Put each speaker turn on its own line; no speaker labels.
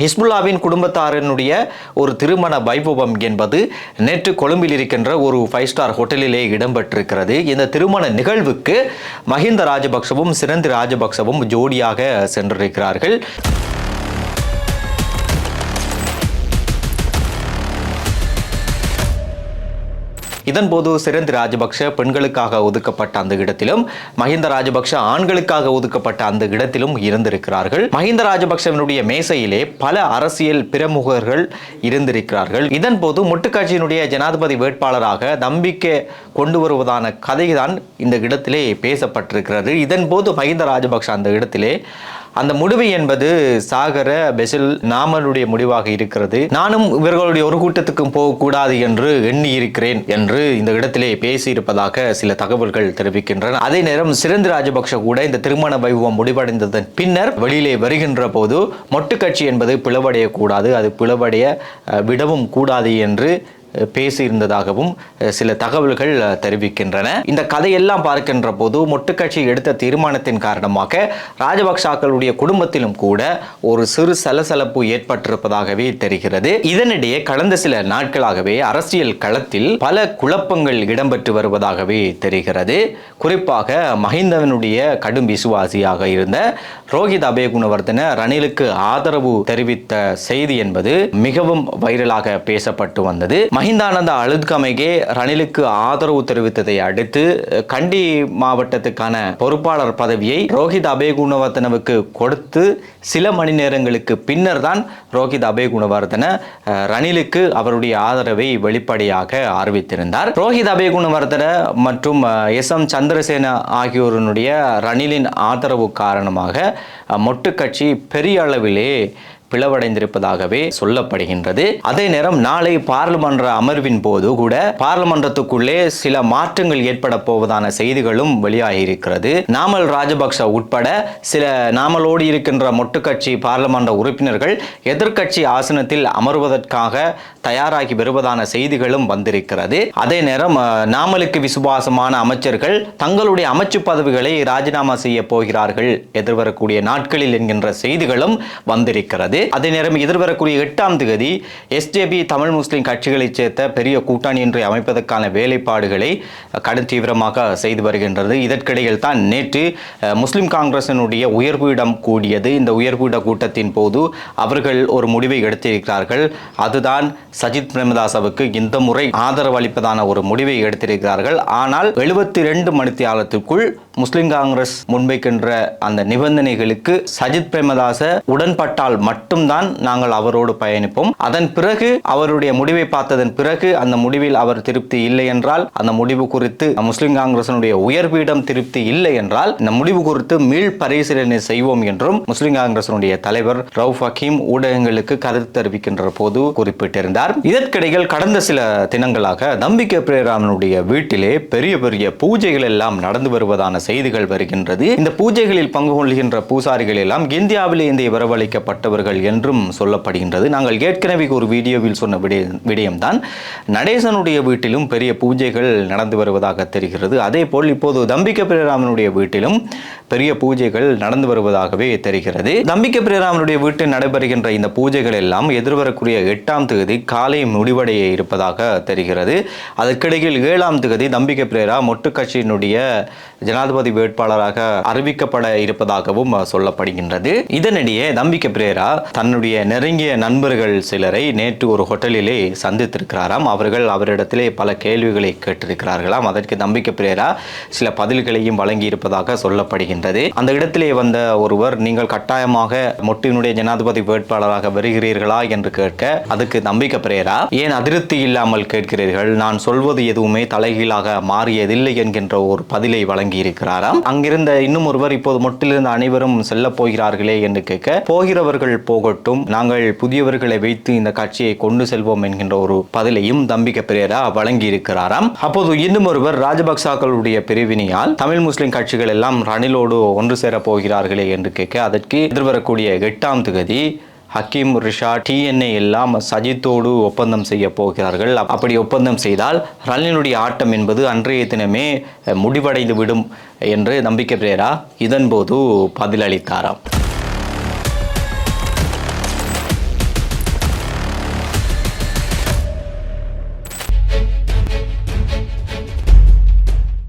ஹிஸ்புல்லாவின் குடும்பத்தாரனுடைய ஒரு திருமண வைபவம் என்பது நேற்று கொழும்பில் இருக்கின்ற ஒரு ஃபைவ் ஸ்டார் ஹோட்டலிலே இடம்பெற்றிருக்கிறது. இந்த திருமண நிகழ்வுக்கு மஹிந்த ராஜபக்சவும் சிறந்தி ராஜபக்சவும் ஜோடியாக சென்றிருக்கிறார்கள். இதன்போது சிறந்தி ராஜபக்ஷ பெண்களுக்காக ஒதுக்கப்பட்ட அந்த இடத்திலும் மஹிந்த ராஜபக்ஷ ஆண்களுக்காக ஒதுக்கப்பட்ட அந்த இடத்திலும் இருந்திருக்கிறார்கள். மஹிந்த ராஜபக்ஷவினுடைய மேசையிலே பல அரசியல் பிரமுகர்கள் இருந்திருக்கிறார்கள். இதன்போது முட்டுக்கட்சியினுடைய ஜனாதிபதி வேட்பாளராக நம்பிக்கை கொண்டு வருவதான கதைதான் இந்த இடத்திலே பேசப்பட்டிருக்கிறது. இதன்போது மஹிந்த ராஜபக்ஷ அந்த இடத்திலே அந்த முடிவு என்பது சாகர பெசில் நாமனுடைய முடிவாக இருக்கிறது. நானும் இவர்களுடைய ஒரு கூட்டத்துக்கும் போகக்கூடாது என்று எண்ணி இருக்கிறேன் என்று இந்த இடத்திலே பேசியிருப்பதாக சில தகவல்கள் தெரிவிக்கின்றன. அதே நேரம் சிறந்த ராஜபக்ஷ கூட இந்த திருமண வைபவம் முடிவடைந்ததன் பின்னர் வெளியிலே வருகின்ற போது மொட்டு கட்சி என்பது பிளவடையக்கூடாது. அது பிளவடைய விடவும் கூடாது என்று பேசியிருந்ததாகவும் சில தகவல்கள் தெரிவிக்கின்றன. இந்த கதையெல்லாம் பார்க்கின்ற போது மொட்டுக்கட்சி எடுத்த தீர்மானத்தின் காரணமாக ராஜபக்சாக்களுடைய குடும்பத்திலும் கூட ஒரு சிறு சலசலப்பு ஏற்பட்டிருப்பதாகவே தெரிகிறது. இதனிடையே கடந்த சில நாட்களாகவே அரசியல் களத்தில் பல குழப்பங்கள் இடம்பெற்று வருவதாகவே தெரிகிறது. குறிப்பாக மஹிந்தவனுடைய கடும் விசுவாசியாக இருந்த ரோஹித் அபேகுணவர்தன ரணிலுக்கு ஆதரவு தெரிவித்த செய்தி என்பது மிகவும் வைரலாக பேசப்பட்டு வந்தது. மஹிந்தானந்த அழுத்கமைகே ரணிலுக்கு ஆதரவு தெரிவித்ததை அடுத்து கண்டி மாவட்டத்துக்கான பொறுப்பாளர் பதவியை ரோஹித் அபேகுணவர்தனவுக்கு கொடுத்து சில மணி நேரங்களுக்கு பின்னர் தான் ரோஹித் அபேகுணவர்தன ரணிலுக்கு அவருடைய ஆதரவை வெளிப்படையாக அறிவித்திருந்தார். ரோஹித் அபேகுணவர்தன மற்றும் எஸ் எம் சந்திரசேன ஆகியோருடைய ரணிலின் ஆதரவு காரணமாக மொட்டு கட்சி பெரிய அளவிலே பிளவடைந்திருப்பதாகவே சொல்லப்படுகின்றது. அதே நேரம் நாளை பாராளுமன்ற அமர்வின் போது கூட பாராளுமன்றத்துக்குள்ளே சில மாற்றங்கள் ஏற்பட போவதான செய்திகளும் வெளியாகியிருக்கிறது. நாமல் ராஜபக்ஷ உட்பட சில நாமலோடு இருக்கின்ற மொட்டுக்கட்சி பாராளுமன்ற உறுப்பினர்கள் எதிர்க்கட்சி ஆசனத்தில் அமர்வதற்காக தயாராகி வருவதான செய்திகளும் வந்திருக்கிறது. அதே நேரம் நாமலுக்கு விசுவாசமான அமைச்சர்கள் தங்களுடைய அமைச்சு பதவிகளை ராஜினாமா செய்ய போகிறார்கள் எதிர்வரக்கூடிய நாட்களில் என்கின்ற செய்திகளும் வந்திருக்கிறது. அதே நேரம் எதிர்வரக்கூடிய எட்டாம் தேதி எஸ்ஜேபி தமிழ் முஸ்லிம் கட்சிகளைச் சேர்த்த பெரிய கூட்டணி ஒன்றை அமைப்பதற்கான வேலைப்பாடுகளை கடும் தீவிரமாக செய்து வருகின்றது. இதற்கிடையில் தான் நேற்று முஸ்லிம் காங்கிரசினுடைய உயர்பீடம் கூடியது. இந்த உயர்பீட கூட்டத்தின் போது அவர்கள் ஒரு முடிவை எடுத்திருக்கிறார்கள். அதுதான் சஜித் பிரேமதாசவுக்கு இந்த முறை ஆதரவு அளிப்பதான ஒரு முடிவை எடுத்திருக்கிறார்கள். ஆனால் எழுபத்தி ரெண்டு மணித்தியாலத்துக்குள் முஸ்லிம் காங்கிரஸ் முன்வைக்கின்ற அந்த நிபந்தனைகளுக்கு சஜித் பிரேமதாச உடன்பட்டால் மட்டும் மட்டும்தான் நாங்கள் அவரோடு பயணிப்போம். அதன் பிறகு அவருடைய முடிவை பார்த்ததன் பிறகு அந்த முடிவில் அவர் திருப்தி இல்லை என்றால் அந்த முடிவு குறித்து முஸ்லிம் காங்கிரசனுடைய உயர்பீடம் திருப்தி இல்லை என்றால் இந்த முடிவு குறித்து மீள் பரிசீலனை செய்வோம் என்றும் முஸ்லிம் காங்கிரசனுடைய தலைவர் ரவுஃப் ஹக்கீம் ஊடகங்களுக்கு கருத்து தெரிவிக்கின்ற போது குறிப்பிட்டிருந்தார். இதற்கிடையில் கடந்த சில தினங்களாக நம்பிக்கை பிரேராமனுடைய வீட்டிலே பெரிய பெரிய பூஜைகள் எல்லாம் நடந்து வருவதான செய்திகள் வருகின்றது. இந்த பூஜைகளில் பங்கு கொள்கின்ற பூசாரிகள் எல்லாம் இந்தியாவிலே இந்த வரவழைக்கப்பட்டவர்கள் என்றும் சொல்லப்படுகின்றது. நாங்கள் ஏற்கனவே ஒரு வீடியோவில் சொன்ன விடய விடயம்தான். நடேசனுடைய வீட்டிலும் பெரிய பூஜைகள் நடந்து வருவதாக தெரிகிறது. அதே போல் இப்போது தம்பிக்க பிரேராமனுடைய வீட்டிலும் பெரிய பூஜைகள் நடந்து வருவதாகவே தெரிகிறது. தம்பிக்க பிரேராமனுடைய வீட்டில் நடைபெறுகின்ற இந்த பூஜைகள் எல்லாம் எதிர்வரக்கூடிய எட்டாம் தேதி காலை முடிவடைய இருப்பதாக தெரிகிறது. அதற்கிடையில் ஏழாம் தேதி தம்பிக்க பிரேரா மொட்டு கட்சியினுடைய ஜனாதிபதி வேட்பாளராக அறிவிக்கப்பட இருப்பதாகவும் சொல்லப்படுகின்றது. இதனிடையே தம்பிக்க பிரேரா தன்னுடைய நெருங்கிய நண்பர்கள் சிலரை நேற்று ஒரு ஹோட்டலிலே சந்தித்திருக்கிறாராம். அவர்கள் அவரிடத்திலே பல கேள்விகளை கேட்டிருக்கிறார்களாம். அதற்கு நம்பிக்கை பிரேரா சில பதில்களையும் வழங்கி இருப்பதாக சொல்லப்படுகின்றது. அந்த இடத்திலே வந்த ஒருவர் நீங்கள் கட்டாயமாக மொட்டினுடைய ஜனாதிபதி வேட்பாளராக வருகிறீர்களா? என்று கேட்க அதுக்கு நம்பிக்கை பிரேரா ஏன் அதிருப்தி இல்லாமல் கேட்கிறீர்கள்? நான் சொல்வது எதுவுமே தலைகீழாக மாறியதில்லை என்கின்ற ஒரு பதிலை வழங்கி இருக்கிறாராம் அங்கிருந்த இன்னும் ஒருவர் இப்போது மொட்டிலிருந்து அனைவரும் செல்ல போகிறார்களே என்று கேட்க போகிறவர்கள் போகட்டும். நாங்கள் புதியவர்களை வைத்து இந்த கட்சியை கொண்டு செல்வோம் என்கின்ற ஒரு பதிலையும் தம்பிக்க பிரேரா வழங்கி இருக்கிறாராம் அப்போது இன்னும் ஒருவர் ராஜபக்சாக்களுடைய பிரிவினையால் தமிழ் முஸ்லிம் கட்சிகள் எல்லாம் ரணிலோடு ஒன்று சேர போகிறார்களே என்று கேட்க அதற்கு எதிர்வரக்கூடிய எட்டாம் தொகுதி ஹக்கீம் ரிஷா டிஎன்ஏ எல்லாம் சஜித்தோடு ஒப்பந்தம் செய்ய போகிறார்கள். அப்படி ஒப்பந்தம் செய்தால் ரணிலுடைய ஆட்டம் என்பது அன்றைய தினமே முடிவடைந்து விடும் என்று நம்பிக்கை பிரேரா இதன்போது பதிலளித்தாராம்.